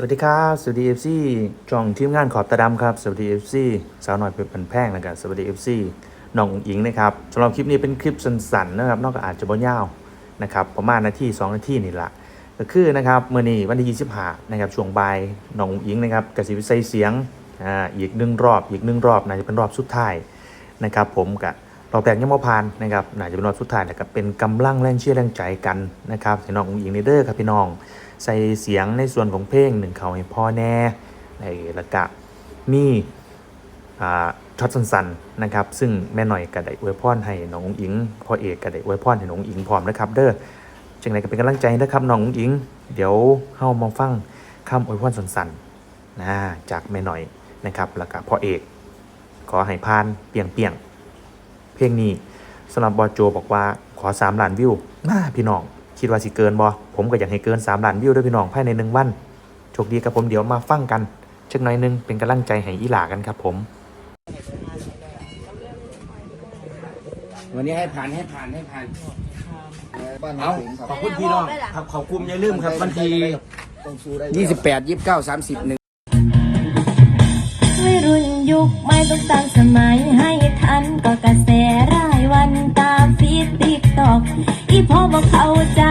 สวัสดีครับ สวัสดีเอฟซีจองทีมงานขอบตาดำครับ สวัสดีเอฟซีสาวหน่อยเป็นพันแพงนะครับสวัสดีเอฟซีน้องอิงนะครับสำหรับคลิปนี้เป็นคลิปสั้นๆนะครับนอกจากอาจจะบ่ยาวนะครับประมาณนาที2นาทีนี่แหละก็คือนะครับเมื่อนี้วันที่25นะครับช่วงบ่ายน้องอิงนะครับกระสิวิใส่เสียงอ่าอีกหนึ่งรอบอีกหนึ่งรอบน่าจะเป็นรอบสุดท้ายนะครับผมกับ รอบแรกยังม่ผ่านนะครับน่าจะเป็นรอบสุดท้ายแล้วก็เป็นกำลังแรงเชียร์แรงใจกันนะครับให้น้องอิงเด้อครับพี่น้อง ใส่เสียงในส่วนของเพลงหนึ่งเขาให้พ่อแน่ในล้วก็มีอ่าช็อตสั้นๆนะครับ ซึ่งแม่หน่อยก็ได้อวยพรให้น้องอุ๋งอิงพ่อเอกก็ได้อวยพรให้น้องอิงพร้อมนะครับ เด้อจังไรก็เป็นกำลังใจนะครับน้องอุ๋งอิง เดี๋ยวเฮามาฟังคำอวยพรสั้นๆนะจากแม่หน่อยนะครับแล้วก็พ่อเอก ขอให้พานเปียงเปียง เพลงนี้สำหรับบอโจบอกว่าขอ 3 ล้านวิวมาพี่น้อง คิดว่าสิเกินบอผมก็อยากให้เกิน 3 ล้านวิวด้วยพี่น้องภายในหนึ่งวันโชคดีกับผมเดี๋ยวมาฟังกันชักหน่อยหนึงเป็นกำลังใจให้อีหลากันครับผม วันนี้ให้ผ่านให้ผ่านให้ผ่านบ้านเอาสูงครับขอบคุณพี่น้องครับขอบคุณอย่าลืมครับวันที่ต้องสู้ได้ยี่สิบแปดยี่สิบเก้าสามสิบหนึ่งวัยรุ่นยุคไม่ต้องตามสมัยให้ทันก็กระแส อก อีพ่อบอกเข้าใจ